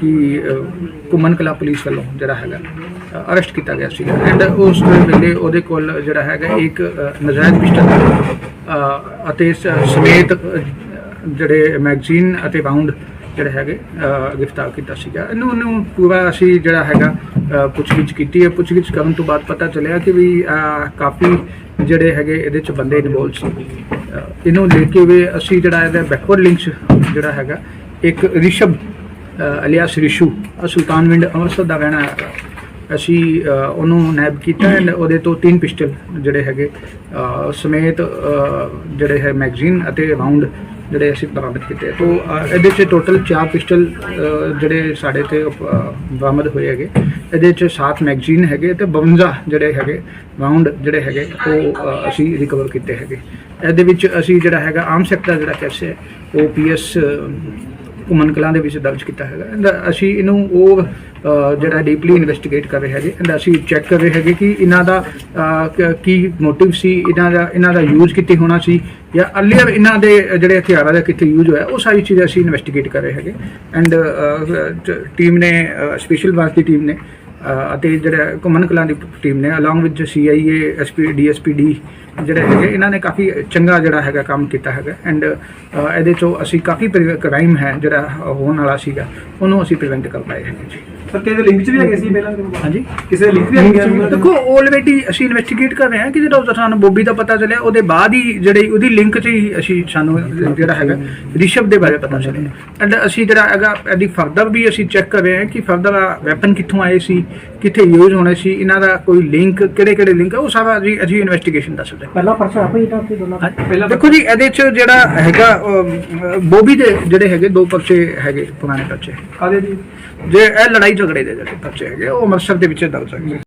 ਕਿ ਅ, ਘੁੰਮਣ ਕਲਾ ਪੁਲਿਸ ਵੱਲੋਂ ਜਿਹੜਾ ਹੈਗਾ ਅਰੈਸਟ ਕੀਤਾ ਗਿਆ ਸੀਗਾ ਐਂਡ ਉਸ ਵੇਲੇ ਉਹਦੇ ਕੋਲ ਜਿਹੜਾ ਹੈਗਾ ਇੱਕ ਅ, ਨਜਾਇਜ਼ ਪਿਸਟਲ ਅਤੇ ਸਮੇਤ ਜਿਹੜੇ ਮੈਗਜ਼ੀਨ ਅਤੇ ਬਾਉਂਡ ਜਿਹੜੇ ਹੈਗੇ ਗ੍ਰਿਫਤਾਰ ਕੀਤਾ ਸੀਗਾ। ਇਹਨੂੰ ਉਹਨੂੰ ਪੂਰਾ ਅਸੀਂ ਜਿਹੜਾ ਹੈਗਾ ਪੁੱਛਗਿੱਛ ਕੀਤੀ ਹੈ। ਪੁੱਛਗਿੱਛ ਕਰਨ ਤੋਂ ਬਾਅਦ ਪਤਾ ਚੱਲਿਆ ਕਿ ਵੀ ਕਾਫੀ ਜਿਹੜੇ ਹੈਗੇ ਇਹਦੇ ਚ ਬੰਦੇ ਇਨਵੋਲਵ ਸੀ। ਇਹਨੂੰ ਲੈ ਕੇ ਵੀ ਅਸੀਂ ਜਿਹੜਾ ਇਹਦਾ ਬੈਕਵਰਡ ਲਿੰਕਸ ਜਿਹੜਾ ਹੈਗਾ ਇੱਕ ਰਿਸ਼ਬ ਅਲਿਆਸ ਰਿਸ਼ੂ ਅ, ਸੁਲਤਾਨਵਿੰਡ ਅੰਮ੍ਰਿਤਸਰ ਦਾ ਰਹਿਣਾ ਹੈਗਾ। ਅਸੀਂ ਉਹਨੂੰ ਨੈਬ ਕੀਤਾ ਐਂਡ ਉਹਦੇ ਤੋਂ ਤਿੰਨ ਪਿਸਟਲ ਜਿਹੜੇ ਹੈਗੇ ਸਮੇਤ ਜਿਹੜੇ ਹੈ ਮੈਗਜ਼ੀਨ ਅਤੇ ਰਾਉਂਡ ਜਿਹੜੇ ਅਸੀਂ ਬਰਾਮਦ ਕੀਤੇ। ਤੋਂ ਇਹਦੇ 'ਚ ਟੋਟਲ 4 ਪਿਸਟਲ ਜਿਹੜੇ ਸਾਡੇ ਤੇ ਬਰਾਮਦ ਹੋਏ ਹੈਗੇ। ਇਹਦੇ 'ਚ 7 ਮੈਗਜ਼ੀਨ ਹੈਗੇ ਤੇ 52 ਜਿਹੜੇ ਹੈਗੇ ਰਾਉਂਡ ਜਿਹੜੇ ਹੈਗੇ ਉਹ ਅਸੀਂ ਰਿਕਵਰ ਕੀਤੇ ਹੈਗੇ। ਇਹਦੇ ਵਿੱਚ ਅਸੀਂ ਜਿਹੜਾ ਹੈਗਾ ਆਮ ਸੈਕਟਰ ਜਿਹੜਾ ਕੈਸੇ ਹੈ ਉਹ ਪੀਐਸ ਘੁੰਮਣ ਕਲਾਂ ਦੇ ਵਿੱਚ ਦਰਜ ਕੀਤਾ ਹੈਗਾ। ਐਂਡ ਅਸੀਂ ਇਹਨੂੰ ਉਹ ਜਿਹੜਾ ਡੀਪਲੀ ਇਨਵੈਸਟੀਗੇਟ ਕਰ ਰਹੇ ਹੈਗੇ ਐਂਡ ਅਸੀਂ ਚੈੱਕ ਕਰ ਰਹੇ ਹੈਗੇ ਕਿ ਇਹਨਾਂ ਦਾ ਕੀ ਮੋਟਿਵ ਸੀ, ਇਹਨਾਂ ਦਾ ਇਹਨਾਂ ਦਾ ਯੂਜ਼ ਕਿੱਥੇ ਹੋਣਾ ਸੀ, ਜਾਂ ਅਰਲੀਅਰ ਇਹਨਾਂ ਦੇ ਜਿਹੜੇ ਹਥਿਆਰਾਂ ਦਾ ਕਿੱਥੇ ਯੂਜ਼ ਹੋਇਆ, ਉਹ ਸਾਰੀ ਚੀਜ਼ਾਂ ਅਸੀਂ ਇਨਵੈਸਟੀਗੇਟ ਕਰ ਰਹੇ ਹੈਗੇ। ਐਂਡ ਟੀਮ ਨੇ ਸਪੈਸ਼ਲ ਵਾਸ ਦੀ ਟੀਮ ਨੇ ਅਤੇ ਜਿਹੜਾ ਘੁੰਮਣ ਕਲਾਂ ਦੀ ਟੀਮ ਨੇ ਅਲੋਂਗ ਵਿਦ ਸੀਆਈਏ ਐਸਪੀ ਡੀਐਸਪੀਡੀ ਜਿਹੜੇ ਹੈਗੇ ਇਹਨਾਂ ਨੇ ਕਾਫੀ ਚੰਗਾ ਜਿਹੜਾ ਹੈਗਾ ਕੰਮ ਕੀਤਾ ਹੈਗਾ। ਐਂਡ ਇਹਦੇ ਚੋਂ ਅਸੀਂ ਕਾਫੀ ਕ੍ਰਾਈਮ ਹੈ ਜਿਹੜਾ ਹੋਣ ਵਾਲਾ ਸੀਗਾ ਉਹਨੂੰ ਅਸੀਂ ਪ੍ਰੀਵੈਂਟ ਕਰ ਪਾਏ ਹੈਗੇ ਜੀ। ਸਰ ਕਿਸੇ ਲਿੰਕ ਚ ਵੀ ਹੈਗੇ ਸੀ ਪਹਿਲਾਂ? ਹਾਂਜੀ। ਕਿਸੇ ਲਿੰਕ ਵੀ ਹੈਗੇ ਦੇਖੋ ਆਲਰੇਡੀ ਅਸੀਂ ਇਨਵੈਸਟੀਗੇਟ ਕਰ ਰਹੇ ਹਾਂ ਕਿ ਜਦੋਂ ਸਾਨੂੰ ਬੋਬੀ ਦਾ ਪਤਾ ਚੱਲਿਆ ਉਹਦੇ ਬਾਅਦ ਹੀ ਜਿਹੜੀ ਉਹਦੀ ਲਿੰਕ 'ਚ ਹੀ ਅਸੀਂ ਸਾਨੂੰ ਜਿਹੜਾ ਹੈਗਾ ਰਿਸ਼ਵ ਦੇ ਬਾਰੇ ਪਤਾ ਚੱਲਿਆ। ਐਂਡ ਅਸੀਂ ਜਿਹੜਾ ਹੈਗਾ ਇਹਦੀ ਫਰਦਰ ਵੀ ਅਸੀਂ ਚੈੱਕ ਕਰ ਰਹੇ ਹਾਂ ਕਿ ਫਰਦਰ ਵੈਪਨ ਕਿੱਥੋਂ ਆਏ ਸੀ ਕਿੱਥੇ ਯੂਜ਼ ਹੋਣੇ ਸੀ ਇਹਨਾਂ ਦਾ ਕੋਈ ਲਿੰਕ ਕਿਹੜੇ ਕਿਹੜੇ ਲਿੰਕ ਉਹ ਸਾਰਾ ਅਸੀਂ ਅਸੀਂ ਇਨਵੈਸਟੀਗੇਸ਼ਨ ਦੱਸ ਰਹੇ ਪਹਿਲਾ ਪਰਚਾ ਆਪੇ ਹੀ ਤਾਂ ਦੋਨਾਂ ਦਾ। ਪਹਿਲਾਂ ਦੇਖੋ ਜੀ ਇਹਦੇ 'ਚ ਜਿਹੜਾ ਹੈਗਾ ਬੋਬੀ ਦੇ ਜਿਹੜੇ ਹੈਗੇ ਦੋ ਪਰਚੇ ਹੈਗੇ ਪੁਰਾਣੇ ਪਰਚੇ। ਕਾਦੇ ਜੀ ਜੇ ਇਹ ਲੜਾਈ ਝਗੜੇ ਦੇ ਜਿਹੜੇ ਪਰਚੇ ਹੈਗੇ ਉਹ ਅੰਮ੍ਰਿਤਸਰ ਦੇ ਵਿੱਚ ਦਰਜ ਹੈਗੇ